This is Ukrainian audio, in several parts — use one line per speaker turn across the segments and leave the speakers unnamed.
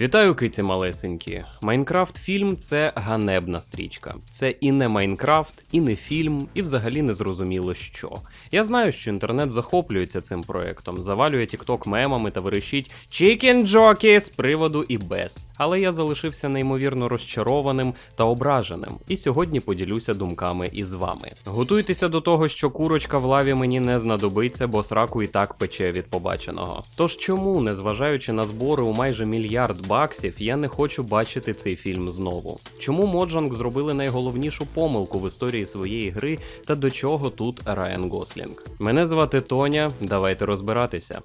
Вітаю, киці малесенькі. Майнкрафт фільм це ганебна стрічка. Це і не Майнкрафт, і не фільм, і взагалі не зрозуміло що. Я знаю, що інтернет захоплюється цим проектом, завалює TikTok мемами та верещить Jockey з приводу і без. Але я залишився неймовірно розчарованим та ображеним, і сьогодні поділюся думками із вами. Готуйтеся до того, що курочка в лаві мені не знадобиться, бо сраку і так пече від побаченого. Тож чому, незважаючи на збори у майже мільярд баксів, я не хочу бачити цей фільм знову? Чому Моджанг зробили найголовнішу помилку в історії своєї гри та до чого тут Райан Гослінг? Мене звати Тоня. Давайте розбиратися.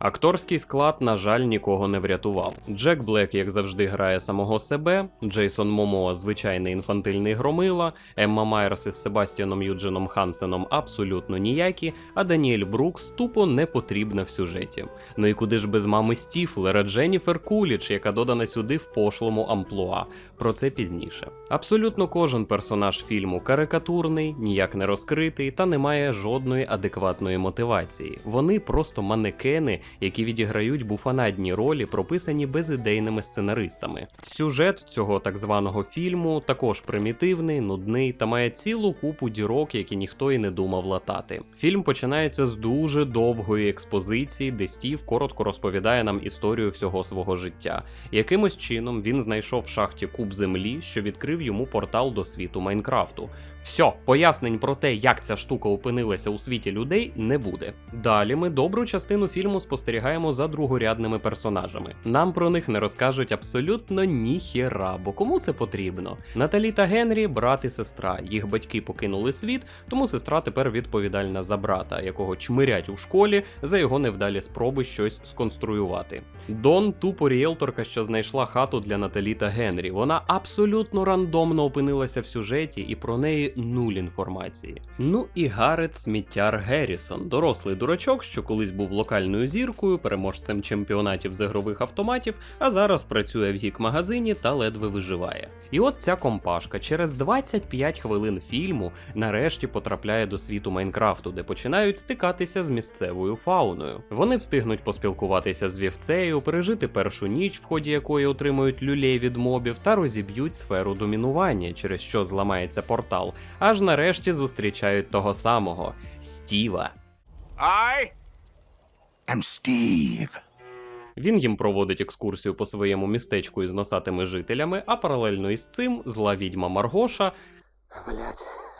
Акторський склад, на жаль, нікого не врятував. Джек Блек, як завжди, грає самого себе, Джейсон Момоа звичайний інфантильний громила, Емма Майерс із Себастьяном Юджином Хансеном абсолютно ніякі, а Даніель Брукс тупо не потрібна в сюжеті. Ну і куди ж без мами Стіфлера, Дженніфер Куліч, яка додана сюди в пошлому амплуа. Про це пізніше. Абсолютно кожен персонаж фільму карикатурний, ніяк не розкритий та не має жодної адекватної мотивації. Вони просто манекени, які відіграють буфанадні ролі, прописані безідейними сценаристами. Сюжет цього так званого фільму також примітивний, нудний та має цілу купу дірок, які ніхто і не думав латати. Фільм починається з дуже довгої експозиції, де Стів коротко розповідає нам історію всього свого життя. Якимось чином він знайшов в шахті куб землі, що відкрив йому портал до світу Майнкрафту. Все, пояснень про те, як ця штука опинилася у світі людей, не буде. Далі ми добру частину фільму спостерігаємо за другорядними персонажами. Нам про них не розкажуть абсолютно ніхіра, бо кому це потрібно. Наталі та Генрі, брат і сестра. Їх батьки покинули світ, тому сестра тепер відповідальна за брата, якого чмирять у школі за його невдалі спроби щось сконструювати. Дон тупо ріелторка, що знайшла хату для Наталі та Генрі. Вона абсолютно рандомно опинилася в сюжеті, і про неї нуль інформації. Ну і Гарет Сміттяр Геррісон, дорослий дурачок, що колись був локальною зіркою, переможцем чемпіонатів з ігрових автоматів, а зараз працює в гік-магазині та ледве виживає. І от ця компашка через 25 хвилин фільму нарешті потрапляє до світу Майнкрафту, де починають стикатися з місцевою фауною. Вони встигнуть поспілкуватися з вівцею, пережити першу ніч, в ході якої отримують люлей від мобів, та розіб'ють сферу домінування, через що зламається портал, аж нарешті зустрічають того самого Стіва.
I am Steve.
Він їм проводить екскурсію по своєму містечку із носатими жителями, а паралельно із цим зла відьма Маргоша. Блять.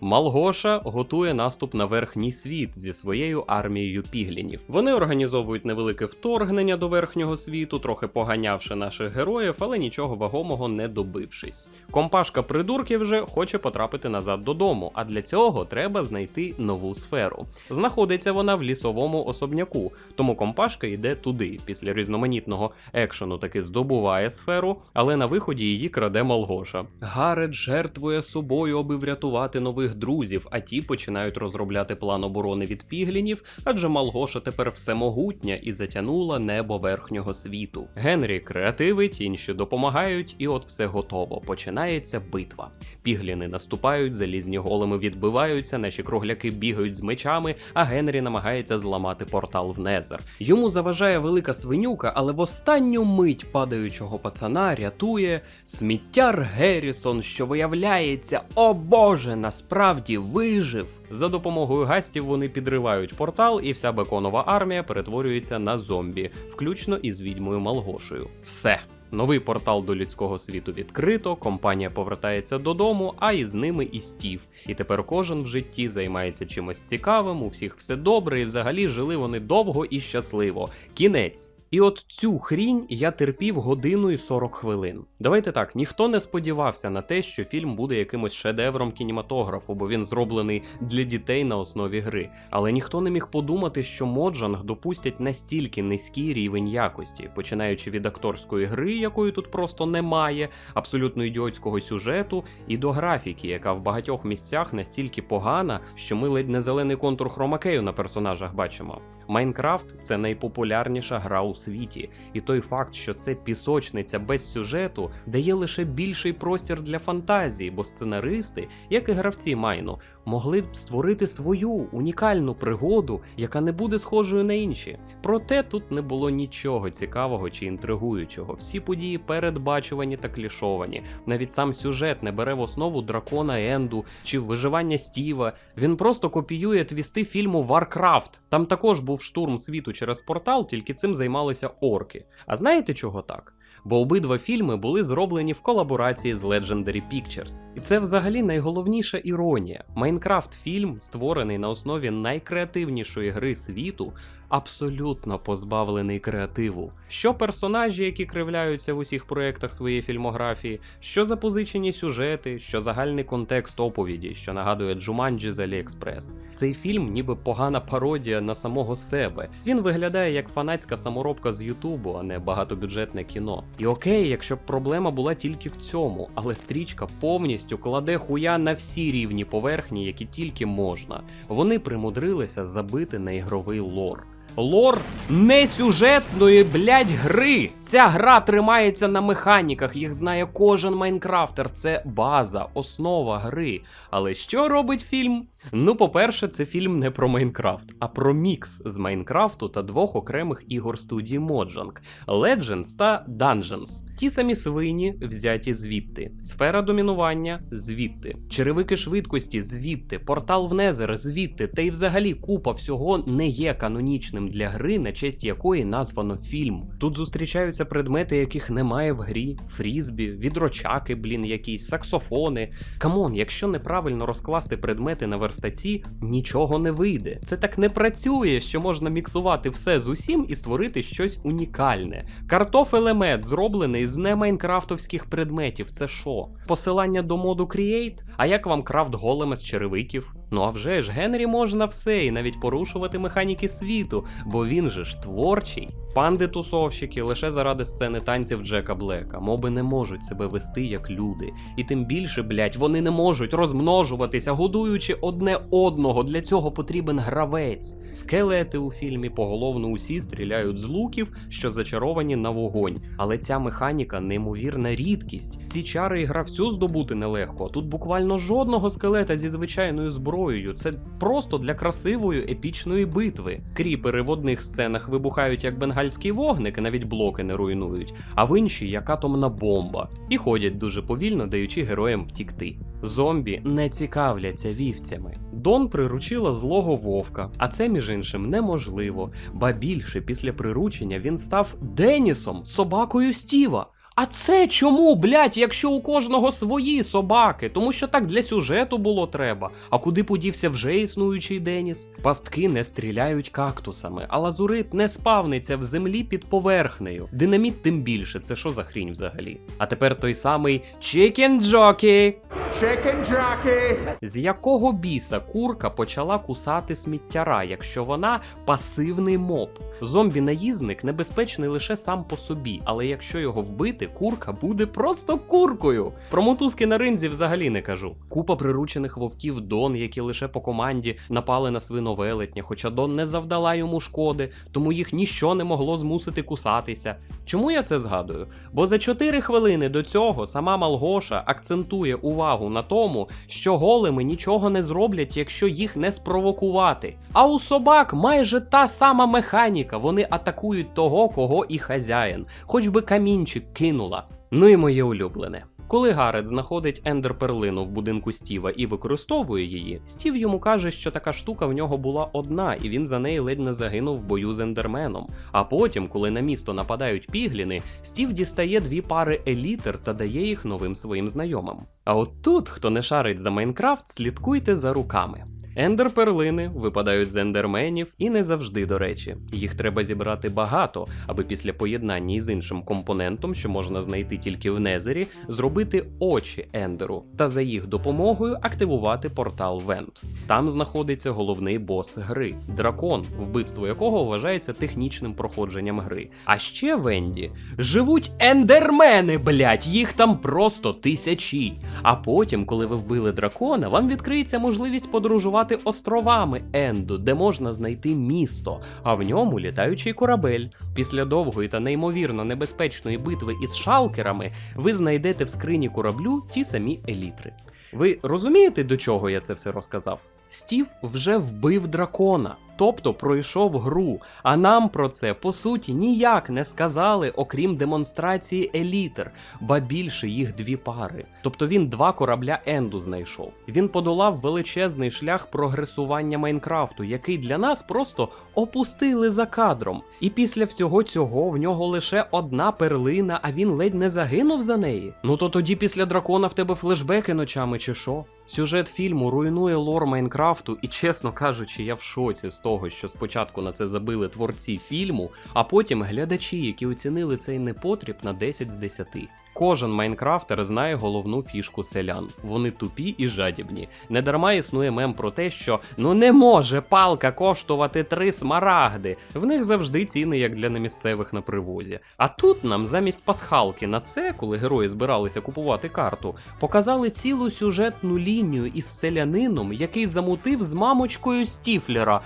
Малгоша готує наступ на верхній світ зі своєю армією піглінів. Вони організовують невелике вторгнення до верхнього світу, трохи поганявши наших героїв, але нічого вагомого не добившись. Компашка придурків вже хоче потрапити назад додому, а для цього треба знайти нову сферу. Знаходиться вона в лісовому особняку, тому компашка йде туди. Після різноманітного екшену таки здобуває сферу, але на виході її краде Малгоша. Гарет жертвує собою, аби врятувати нових друзів, а ті починають розробляти план оборони від піглінів, адже Малгоша тепер всемогутня і затянула небо верхнього світу. Генрі креативить, інші допомагають, і от все готово. Починається битва. Пігліни наступають, залізні големи відбиваються, наші кругляки бігають з мечами, а Генрі намагається зламати портал в Незер. Йому заважає велика свинюка, але в останню мить падаючого пацана рятує сміттяр Геррісон, що виявляється, о боже, насправді вижив. За допомогою гастів вони підривають портал, і вся беконова армія перетворюється на зомбі, включно із відьмою Малгошею. Все. Новий портал до людського світу відкрито, компанія повертається додому, а із ними і Стів. І тепер кожен в житті займається чимось цікавим, у всіх все добре, і взагалі жили вони довго і щасливо. Кінець. І от цю хрінь я терпів годину і 40 хвилин. Давайте так, ніхто не сподівався на те, що фільм буде якимось шедевром кінематографу, бо він зроблений для дітей на основі гри. Але ніхто не міг подумати, що Моджанг допустять настільки низький рівень якості, починаючи від акторської гри, якої тут просто немає, абсолютно ідіотського сюжету, і до графіки, яка в багатьох місцях настільки погана, що ми ледь не зелений контур хромакею на персонажах бачимо. Майнкрафт це найпопулярніша гра у світі, і той факт, що це пісочниця без сюжету, дає лише більший простір для фантазії, бо сценаристи, як і гравці майну, могли б створити свою унікальну пригоду, яка не буде схожою на інші. Проте тут не було нічого цікавого чи інтригуючого. Всі події передбачувані та клішовані. Навіть сам сюжет не бере в основу дракона Енду чи виживання Стіва. Він просто копіює твісти фільму Warcraft. Там також був штурм світу через портал, тільки цим займалися орки. А знаєте чого так? Бо обидва фільми були зроблені в колаборації з Legendary Pictures. І це взагалі найголовніша іронія. Майнкрафт фільм, створений на основі найкреативнішої гри світу, абсолютно позбавлений креативу. Що персонажі, які кривляються в усіх проєктах своєї фільмографії, що запозичені сюжети, що загальний контекст оповіді, що нагадує Джуманджі з Аліекспрес. Цей фільм ніби погана пародія на самого себе. Він виглядає як фанатська саморобка з Ютубу, а не багатобюджетне кіно. І окей, якщо б проблема була тільки в цьому, але стрічка повністю кладе хуя на всі рівні поверхні, які тільки можна. Вони примудрилися забити на ігровий лор. Лор не сюжетної, блядь, гри. Ця гра тримається на механіках, їх знає кожен майнкрафтер. Це база, основа гри. Але що робить фільм? Ну, по-перше, це фільм не про Майнкрафт, а про мікс з Майнкрафту та двох окремих ігор студії Mojang – Legends та Dungeons. Ті самі свині взяті звідти, сфера домінування звідти, черевики швидкості звідти, портал в Незер звідти, та й взагалі купа всього не є канонічним для гри, на честь якої названо фільм. Тут зустрічаються предмети, яких немає в грі: фрізбі, відрочаки, блін, якісь саксофони. Камон, якщо неправильно розкласти предмети на верстаці, нічого не вийде. Це так не працює, що можна міксувати все з усім і створити щось унікальне. Картофелемет зроблений з не майнкрафтовських предметів. Це що? Посилання до моду Create? А як вам крафт голема з черевиків? Ну а вже ж Генрі можна все і навіть порушувати механіки світу, бо він же ж творчий. Панди-тусовщики лише заради сцени танців Джека Блека. Моби не можуть себе вести як люди. І тим більше, блять, вони не можуть розмножуватися, годуючи одне одного. Для цього потрібен гравець. Скелети у фільмі поголовно усі стріляють з луків, що зачаровані на вогонь. Але ця механіка неймовірна рідкість. Ці чари і гравцю здобути нелегко. а Тут буквально жодного скелета зі звичайною зброєю. Це просто для красивої епічної битви. Кріпери в одних сценах вибухають як бенгальський вогник, навіть блоки не руйнують, а в іншій як атомна бомба. І ходять дуже повільно, даючи героям втікти. Зомбі не цікавляться вівцями. Дон приручила злого вовка, а це, між іншим, неможливо. Ба більше після приручення він став Денісом, собакою Стіва. А це чому, блять, якщо у кожного свої собаки? Тому що так для сюжету було треба. А куди подівся вже існуючий Деніс? Пастки не стріляють кактусами, а лазурит не спавниться в землі під поверхнею. Динаміт тим більше, це що за хрінь взагалі? А тепер той самий Chicken Jockey.
Chicken jockey!
З якого біса курка почала кусати сміттяра, якщо вона пасивний моб? Зомбі-наїзник небезпечний лише сам по собі, але якщо його вбити, курка буде просто куркою. Про мотузки на ринзі взагалі не кажу. Купа приручених вовків Дон, які лише по команді напали на свиновелетня, хоча Дон не завдала йому шкоди, тому їх ніщо не могло змусити кусатися. Чому я це згадую? Бо за 4 хвилини до цього сама Малгоша акцентує увагу на тому, що голими нічого не зроблять, якщо їх не спровокувати. А у собак майже та сама механіка. Вони атакують того, кого і хазяїн, хоч би камінчик кинула. Ну і моє улюблене. Коли Гарет знаходить ендер-перлину в будинку Стіва і використовує її, Стів йому каже, що така штука в нього була одна, і він за неї ледь не загинув в бою з ендерменом. А потім, коли на місто нападають пігліни, Стів дістає дві пари елітер та дає їх новим своїм знайомим. А от тут, хто не шарить за Майнкрафт, слідкуйте за руками. Ендер-перлини випадають з ендерменів і не завжди, до речі. Їх треба зібрати багато, аби після поєднання із іншим компонентом, що можна знайти тільки в Незері, зробити очі ендеру та за їх допомогою активувати портал Вент. Там знаходиться головний бос гри дракон, вбивство якого вважається технічним проходженням гри. А ще в Енді живуть ендермени, блять, їх там просто тисячі. А потім, коли ви вбили дракона, вам відкриється можливість подорожувати островами Енду, де можна знайти місто, а в ньому літаючий корабель. Після довгої та неймовірно небезпечної битви із шалкерами ви знайдете в скрині кораблю ті самі елітри. Ви розумієте, до чого я це все розказав? Стів вже вбив дракона, тобто пройшов гру, а нам про це по суті ніяк не сказали, окрім демонстрації елітер, ба більше їх дві пари. Тобто він два корабля Енду знайшов. Він подолав величезний шлях прогресування Майнкрафту, який для нас просто опустили за кадром. І після всього цього в нього лише одна перлина, а він ледь не загинув за неї. Ну то тоді після дракона в тебе флешбеки ночами чи що? Сюжет фільму руйнує лор Майнкрафту, і чесно кажучи, я в шоці з того, що спочатку на це забили творці фільму, а потім глядачі, які оцінили цей непотріб на 10 з 10. Кожен майнкрафтер знає головну фішку селян. Вони тупі і жадібні. Недарма існує мем про те, що ну не може палка коштувати три смарагди. В них завжди ціни, як для немісцевих на привозі. А тут нам замість пасхалки на це, коли герої збиралися купувати карту, показали цілу сюжетну лінію із селянином, який замутив з мамочкою Стіфлера.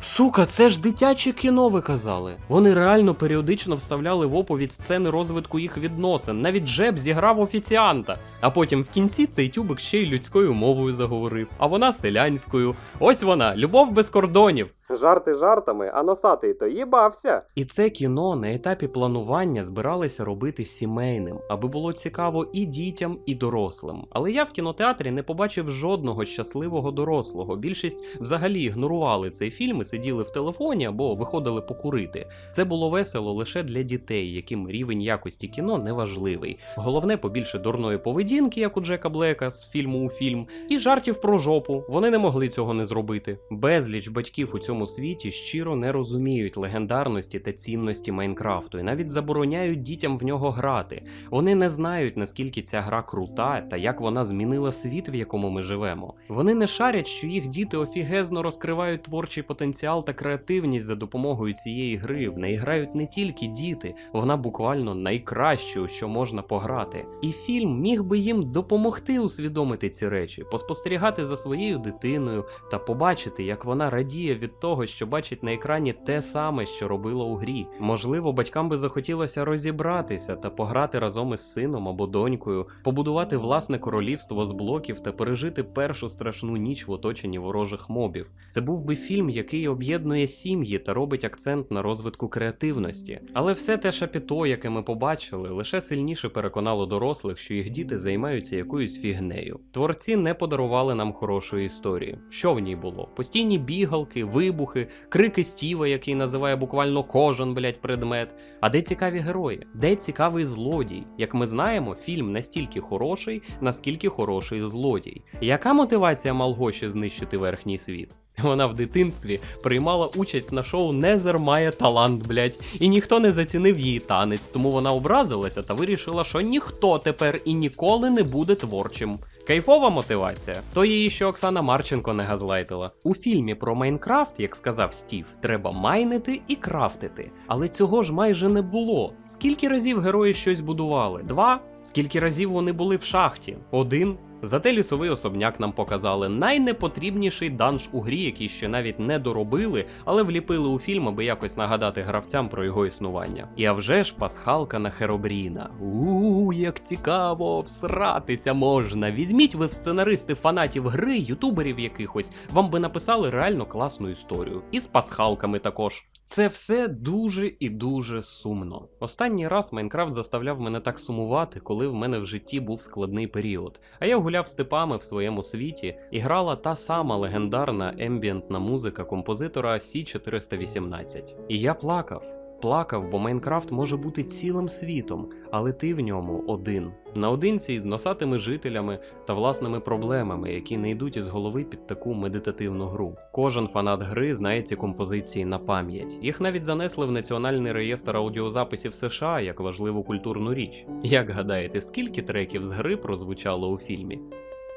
Сука, це ж дитяче кіно, ви казали. Вони реально періодично вставляли в оповідь сцени розвитку їх відносин. Навіть Джеб зіграв офіціанта. А потім в кінці цей тюбик ще й людською мовою заговорив, а вона селянською. Ось вона, любов без кордонів. Жарти жартами, а носатий то їбався. І це кіно на етапі планування збиралися робити сімейним, аби було цікаво і дітям, і дорослим. Але я в кінотеатрі не побачив жодного щасливого дорослого. Більшість взагалі ігнорували цей фільм і сиділи в телефоні або виходили покурити. Це було весело лише для дітей, яким рівень якості кіно не важливий. Головне побільше дурної поведінки, як у Джека Блека з фільму у фільм, і жартів про жопу. Вони не могли цього не зробити. Безліч батьків у цьому світі щиро не розуміють легендарності та цінності Майнкрафту і навіть забороняють дітям в нього грати. Вони не знають, наскільки ця гра крута та як вона змінила світ, в якому ми живемо. Вони не шарять, що їх діти офігезно розкривають творчий потенціал та креативність за допомогою цієї гри. В неї грають не тільки діти, вона буквально найкраще, у що можна пограти. І фільм міг би їм допомогти усвідомити ці речі, поспостерігати за своєю дитиною та побачити, як вона радіє від того, що бачить на екрані те саме, що робила у грі. Можливо, батькам би захотілося розібратися та пограти разом із сином або донькою, побудувати власне королівство з блоків та пережити першу страшну ніч в оточенні ворожих мобів. Це був би фільм, який об'єднує сім'ї та робить акцент на розвитку креативності. Але все те шапіто, яке ми побачили, лише сильніше переконало дорослих, що їх діти займаються якоюсь фігнею. Творці не подарували нам хорошої історії. Що в ній було? Постійні бігалки, вибухи, крики Стіва, який називає буквально кожен блядь, предмет. А де цікаві герої? Де цікавий злодій? Як ми знаємо, фільм настільки хороший, наскільки хороший злодій. Яка мотивація Малгоші знищити верхній світ? Вона в дитинстві приймала участь на шоу Незер має талант, блять, і ніхто не зацінив її танець, тому вона образилася та вирішила, що ніхто тепер і ніколи не буде творчим. Кайфова мотивація. То її ще Оксана Марченко не газлайтила. У фільмі про Майнкрафт, як сказав Стів, треба майнити і крафтити. Але цього ж майже не було. Скільки разів герої щось будували? Два? Скільки разів вони були в шахті? Один. Зате лісовий особняк нам показали найнепотрібніший данж у грі, який ще навіть не доробили, але вліпили у фільм, аби якось нагадати гравцям про його існування. І а вже ж пасхалка на Херобріна. У, як цікаво, всратися можна. Візьміть ви в сценаристи фанатів гри, ютуберів якихось, вам би написали реально класну історію. І з пасхалками також. Це все дуже і дуже сумно. Останній раз Майнкрафт заставляв мене так сумувати, коли в мене в житті був складний період. А я гуляв степами в своєму світі і грала та сама легендарна ембієнтна музика композитора C418. І я плакав. Плакав, бо Майнкрафт може бути цілим світом, але ти в ньому один. Наодинці із носатими жителями та власними проблемами, які не йдуть із голови під таку медитативну гру. Кожен фанат гри знає ці композиції на пам'ять. Їх навіть занесли в Національний реєстр аудіозаписів США як важливу культурну річ. Як гадаєте, скільки треків з гри прозвучало у фільмі?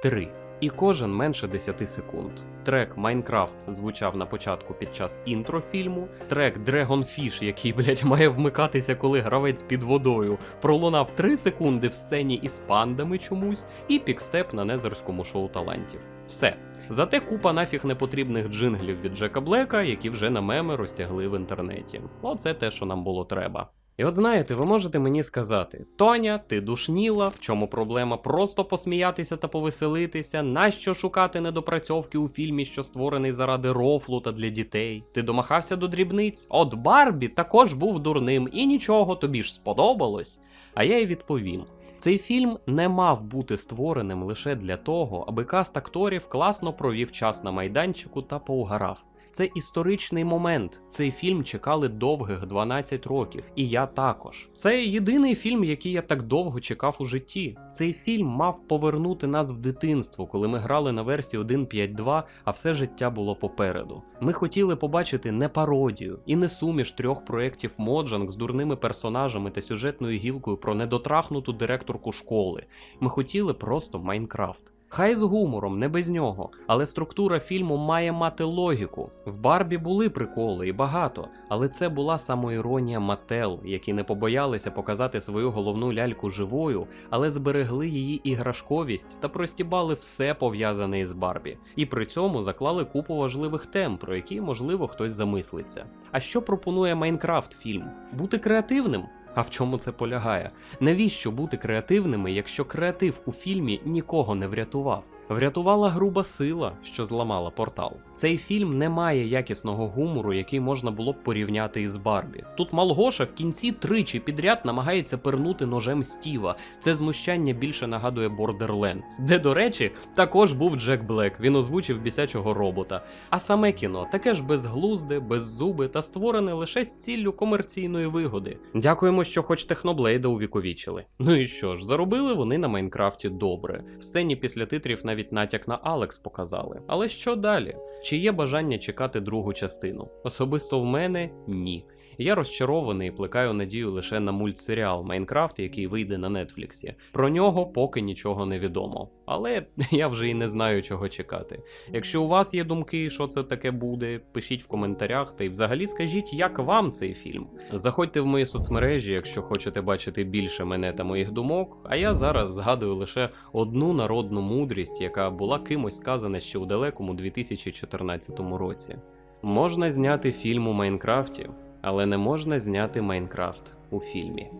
Три. І кожен менше 10 секунд. Трек Майнкрафт звучав на початку під час інтро фільму. Трек Dragonfish, який, блять, має вмикатися, коли гравець під водою, пролунав 3 секунди в сцені із пандами чомусь, і пікстеп на незерському шоу талантів. Все. Зате купа нафіг непотрібних джинглів від Джека Блека, які вже на меми розтягли в інтернеті. Оце те, що нам було треба. І от знаєте, ви можете мені сказати: Тоня, ти душніла, в чому проблема? Просто посміятися та повеселитися, нащо шукати недопрацьовки у фільмі, що створений заради рофлу та для дітей? Ти домахався до дрібниць? От Барбі також був дурним, і нічого тобі ж сподобалось. А я й відповім: цей фільм не мав бути створеним лише для того, аби каст акторів класно провів час на майданчику та поугарав. Це історичний момент. Цей фільм чекали довгих 12 років, і я також. Це єдиний фільм, який я так довго чекав у житті. Цей фільм мав повернути нас в дитинство, коли ми грали на версії 1.5.2, а все життя було попереду. Ми хотіли побачити не пародію і не суміш трьох проєктів Моджанг з дурними персонажами та сюжетною гілкою про недотрахнуту директорку школи. Ми хотіли просто Майнкрафт. Хай з гумором, не без нього, але структура фільму має мати логіку. В Барбі були приколи і багато, але це була самоіронія Мател, які не побоялися показати свою головну ляльку живою, але зберегли її іграшковість та простібали все пов'язане із Барбі, і при цьому заклали купу важливих тем, про які можливо хтось замислиться. А що пропонує Майнкрафт фільм? Бути креативним? А в чому це полягає? Навіщо бути креативними, якщо креатив у фільмі нікого не врятував? Врятувала груба сила, що зламала портал. Цей фільм не має якісного гумору, який можна було б порівняти із Барбі. Тут Малгоша в кінці тричі підряд намагається пернути ножем Стіва. Це знущання більше нагадує Borderlands, де, до речі, також був Джек Блек. Він озвучив бісячого робота. А саме кіно таке ж безглузде, беззубе та створене лише з ціллю комерційної вигоди. Дякуємо, що хоч Техноблейда увіковічили. Ну і що ж, заробили вони на Майнкрафті добре. В сцені після титрів навіть натяк на Алекс показали. Але що далі? Чи є бажання чекати другу частину? Особисто в мене ні. Я розчарований і плекаю надію лише на мультсеріал Майнкрафт, який вийде на Нетфліксі. Про нього поки нічого не відомо. Але я вже і не знаю, чого чекати. Якщо у вас є думки, що це таке буде, пишіть в коментарях та й взагалі скажіть, як вам цей фільм. Заходьте в мої соцмережі, якщо хочете бачити більше мене та моїх думок. А я зараз згадую лише одну народну мудрість, яка була кимось сказана ще у далекому 2014 році. Можна зняти фільм у Майнкрафті, але не можна зняти Майнкрафт у фільмі.